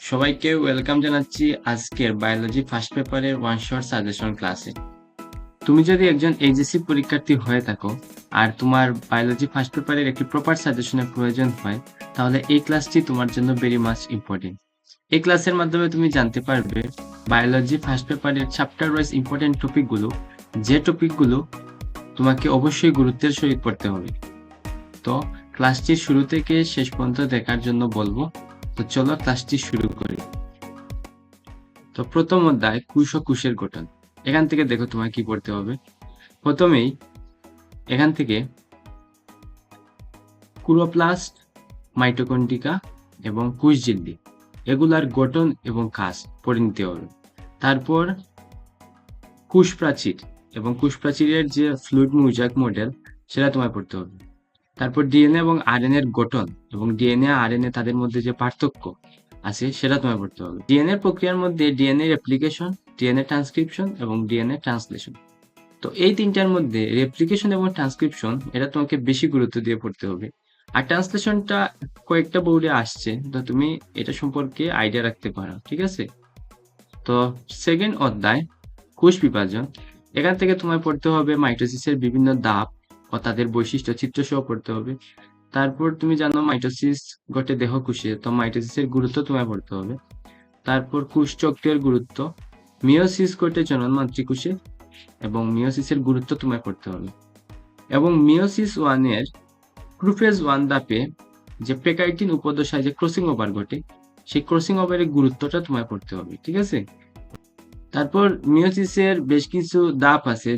সবাইকে ওয়েলকাম জানাচ্ছি আজকের বায়োলজি ফার্স্ট পেপারের ওয়ান শর্ট সাজেশন ক্লাসে তুমি যদি একজন এইচএসসি পরীক্ষার্থী হয়ে থাকো, আর তোমার বায়োলজি ফার্স্ট পেপারের একটি প্রপার সাজেশনের প্রয়োজন হয়, তাহলে এই ক্লাসটি তোমার জন্য ভেরি মাচ ইম্পর্টেন্ট এই ক্লাসের মাধ্যমে তুমি জানতে পারবে বায়োলজি ফার্স্ট পেপারের চ্যাপ্টার ওয়াইজ ইম্পর্টেন্ট টপিকগুলো যে টপিকগুলো তোমাকে অবশ্যই গুরুত্বের সহিত পড়তে হবে। তো ক্লাসটি শুরু থেকে শেষ পর্যন্ত দেখার জন্য বলব তো চলো ক্লাসটি শুরু করি। তো প্রথম অধ্যায়, কুশ ও কুশের গঠন। এখান থেকে দেখো তোমায় কি পড়তে হবে। প্রথমেই এখান থেকে কুরোপ্লাস্ট মাইটোকন্ডিকা এবং কুশ ঝিল্লি এগুলার গঠন এবং কাজ পড়ে নিতে হবে। তারপর কুশ প্রাচীর এবং কুশ প্রাচীরের যে ফ্লুইড মুজাক মডেল সেটা তোমায় পড়তে হবে। তারপর ডিএনএ এবং আরএনএ এর গঠন এবং ডিএনএ আরএনএ তাদের মধ্যে যে পার্থক্য আছে সেটা তোমায় পড়তে হবে। ডিএনএ প্রক্রিয়ার মধ্যে ডিএনএ রেপ্লিকেশন ডিএনএ ট্রান্সক্রিপশন এবং ডিএনএ ট্রান্সলেশন তো এই তিনটার মধ্যে রেপ্লিকেশন এবং ট্রান্সক্রিপশন এটা তোমাকে বেশি গুরুত্ব দিয়ে পড়তে হবে। আর ট্রান্সলেশনটা কয়েকটা বোর্ডে আসছে, তো তুমি এটা সম্পর্কে আইডিয়া রাখতে পারো, ঠিক আছে? তো সেকেন্ড অধ্যায়, কোষ বিভাজন। এখান থেকে তোমায় পড়তে হবে মাইটোসিসের বিভিন্ন ধাপ তাদের বৈশিষ্ট্য চিত্র সহ পড়তে হবে। তারপর তুমি জানো মাইটোসিস ঘটে দেহ কোষে, তো মাইটোসিসের গুরুত্ব তোমায় পড়তে হবে। তারপর কোষ চক্রের গুরুত্ব মিওসিস ঘটে জনন মাতৃকোষে এবং মিওসিসের গুরুত্ব তোমায় পড়তে হবে। এবং মিওসিস ওয়ানের প্রুফেজ ওয়ান দাপে যে পেকাইটিন উপদশায় যে ক্রসিং ওভার ঘটে, সেই ক্রসিং ওভারের গুরুত্বটা তোমায় পড়তে হবে, ঠিক আছে? তারপর মিওসিসের বেশ কিছু দাপ আছে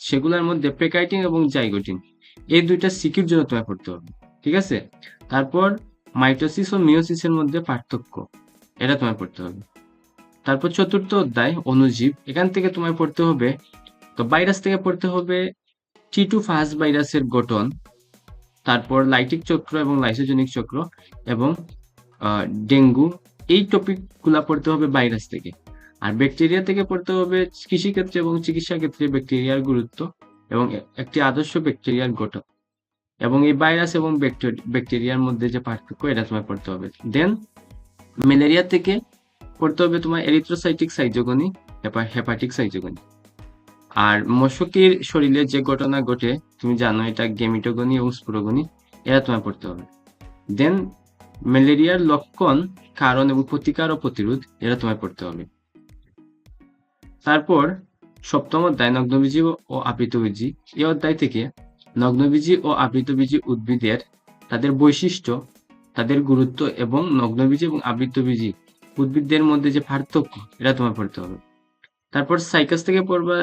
সেগুলোর মধ্যে প্রেকাইটিন এবং জাইগোটিন। এই দুইটা সিকিউর জন্য তোমায় পড়তে হবে, ঠিক আছে? তারপর মাইটোসিস ও মিওসিসের মধ্যে পার্থক্য, এটা তোমায় পড়তে হবে। তারপর চতুর্থ অধ্যায়, অনুজীব, এখান থেকে তোমায় পড়তে হবে, তো ভাইরাস থেকে পড়তে হবে টি টু ফাস্ট ভাইরাসের গঠন, তারপর লাইটিক চক্র এবং লাইসোজেনিক চক্র এবং ডেঙ্গু, এই টপিকগুলা পড়তে হবে ভাইরাস থেকে। আর ব্যাকটেরিয়া থেকে পড়তে হবে কৃষিক্ষেত্রে এবং চিকিৎসা ক্ষেত্রে ব্যাকটেরিয়ার গুরুত্ব এবং একটি আদর্শ ব্যাকটেরিয়ার গঠন এবং এই ভাইরাস এবং ব্যাকটেরিয়ার মধ্যে যে পার্থক্য, এটা তোমায় পড়তে হবে। দেন ম্যালেরিয়া থেকে পড়তে হবে তোমার এরিথ্রোসাইটিক সাইজোগনি হেপাটিক সাইজোগনি আর মশকির শরীরে যে ঘটনা ঘটে, তুমি জানো এটা গেমিটোগনি এবং স্পুরোগনি এরা তোমায় পড়তে হবে। দেন ম্যালেরিয়ার লক্ষণ, কারণ এবং প্রতিকার ও প্রতিরোধ এরা তোমায় পড়তে হবে। তারপর সপ্তম অধ্যায় নগ্নবীজি ও আবৃতবীজি। এই অধ্যায় থেকে নগ্নবীজি ও আবৃতবীজি উদ্ভিদের তাদের বৈশিষ্ট্য, তাদের গুরুত্ব এবং নগ্নবীজি এবং আবৃতবীজি উদ্ভিদদের মধ্যে যে পার্থক্য, এটা তোমার পড়তে হবে। তারপর সাইকাস থেকে পড়বা,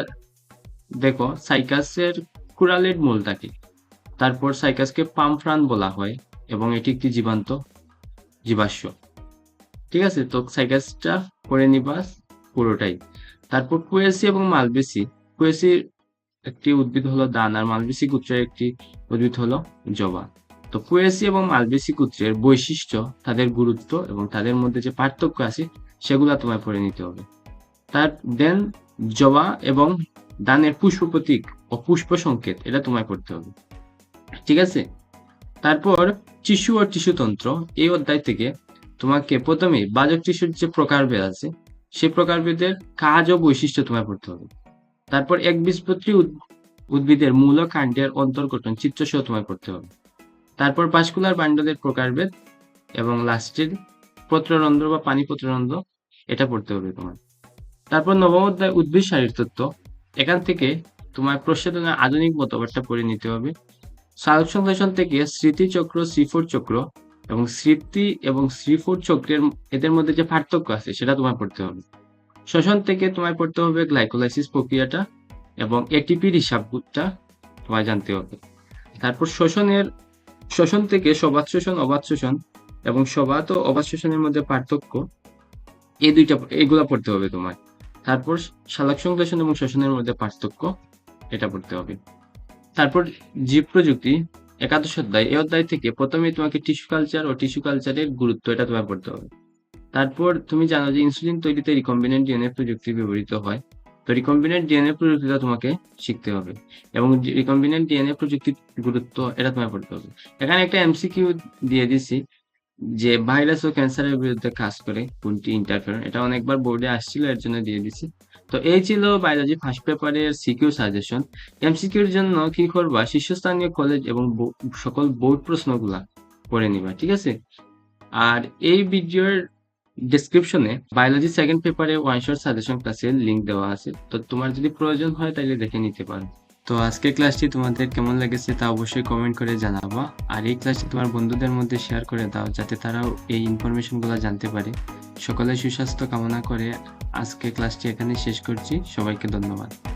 দেখো সাইকাসের কুরালেট মূল থাকে তারপর সাইকাসকে পামফ্রান বলা হয় এবং এটি একটি জীবান্ত জীবাশ্ম। ঠিক আছে, তো সাইকাসটা পড়ে নিবাস পুরোটাই। তারপর কুয়েসি এবং মালবেসি কুয়েসির একটি উদ্ভিদ হলো দান, আর মালবেসি গুত্রের একটি উদ্ভিদ হলো জবা। তো কুয়েসি এবং মালবেসি গুত্রের বৈশিষ্ট্য, তাদের গুরুত্ব এবং তাদের মধ্যে যে পার্থক্য আছে, সেগুলো তোমায় পড়ে নিতে হবে। তার দেন জবা এবং দানের পুষ্প প্রতীক ও পুষ্প সংকেত, এটা তোমায় করতে হবে। ঠিক আছে? তারপর টিস্যু ও টিস্যুতন্ত্র, এই অধ্যায় থেকে তোমাকে প্রথমে বাজক টিস্যুর যে প্রকারভেদ আছে সেই প্রকারভেদের কাজ ও বৈশিষ্ট্য তোমায় পড়তে হবে। তারপর এক বীজপত্রী উদ্ভিদের মূল কাণ্ডের অন্তর্গঠন চিত্র সহ তোমায় পড়তে হবে। তারপর পাশকুলার বান্ডলের প্রকারভেদ এবং লাস্টের পত্ররন্ধ্র বা পানি পত্ররন্ধ্র এটা পড়তে হবে তোমার তারপর নবম অধ্যায় উদ্ভিদ শারীরতত্ত্ব এখান থেকে তোমার প্রসাধনের আধুনিক মতবাদটা পড়ে নিতে হবে। সালোক সংশ্লেষণ থেকে স্মৃতিচক্র, শ্রীফোর চক্র এবং স্মৃতি এবং শ্রীফোর চক্রের এদের মধ্যে যে পার্থক্য আছে, সেটা তোমার পড়তে হবে। শ্বসন থেকে তোমায় পড়তে হবে গ্লাইকোলাইসিস প্রক্রিয়াটা এবং এটিপির হিসাবটা তোমায় জানতে হবে। তারপর শ্বসনের, শ্বসন থেকে সবাদ শোষণ অবাধ শোষণ এবং সবাদ ও অবাধ শোষণের মধ্যে পার্থক্য এই দুইটা, এগুলা পড়তে হবে তোমায়। তারপর শালাক সংশ্লেষণ এবং শ্বসনের মধ্যে পার্থক্য এটা পড়তে হবে। তারপর জীব প্রযুক্তি একাদশ অধ্যায়, এই অধ্যায় থেকে প্রথমে তোমাকে টিস্যু কালচার ও টিস্যু কালচারের গুরুত্ব এটা তোমার পড়তে হবে। তারপর তুমি জানো যে ইনসুলিন তৈরিতে রিকম্বিনেন্ট ডিএনএ প্রযুক্তি ব্যবহৃত হয়। তো রিকম্বিনেন্ট ডিএনএ প্রযুক্তিটা তোমাকে শিখতে হবে এবং রিকম্বিনেন্ট ডিএনএ প্রযুক্তির গুরুত্ব এটা তোমায় পড়তে হবে। এখানে একটা এমসিকিউ দিয়ে দিছি যে ভাইরাস ও ক্যান্সারের বিরুদ্ধে কাজ করে কোনটি ইন্টারফেরন এটা অনেকবার বোর্ডে আসছিল, এর জন্য দিয়ে দিছি। তো এই ছিল বায়োলজি ফার্স্ট পেপারের সিকিউ সাজেশন এমসিকিউর জন্য কি করবা? শীর্ষস্থানীয় কলেজ এবং সকল বোর্ড প্রশ্নগুলা পড়ে নিবা, ঠিক আছে? আর এই ভিডিওর ডেসক্রিপশনে বায়োলজি সেকেন্ড পেপারে ওয়ান শট সাজেশন ক্লাসের লিংক দেওয়া আছে। তো তোমার যদি প্রয়োজন হয় তাহলে দেখে নিতে পারো। তো আজকে ক্লাসটি তোমাদের কেমন লেগেছে তা অবশ্যই কমেন্ট করে জানাবা। আর এই ক্লাসটি তোমার বন্ধুদের মধ্যে শেয়ার করে দাও, যাতে তারাও এই ইনফরমেশনগুলো জানতে পারে। সকলের সুস্বাস্থ্য কামনা করে আজকে ক্লাসটি এখানে শেষ করছি। সবাইকে ধন্যবাদ।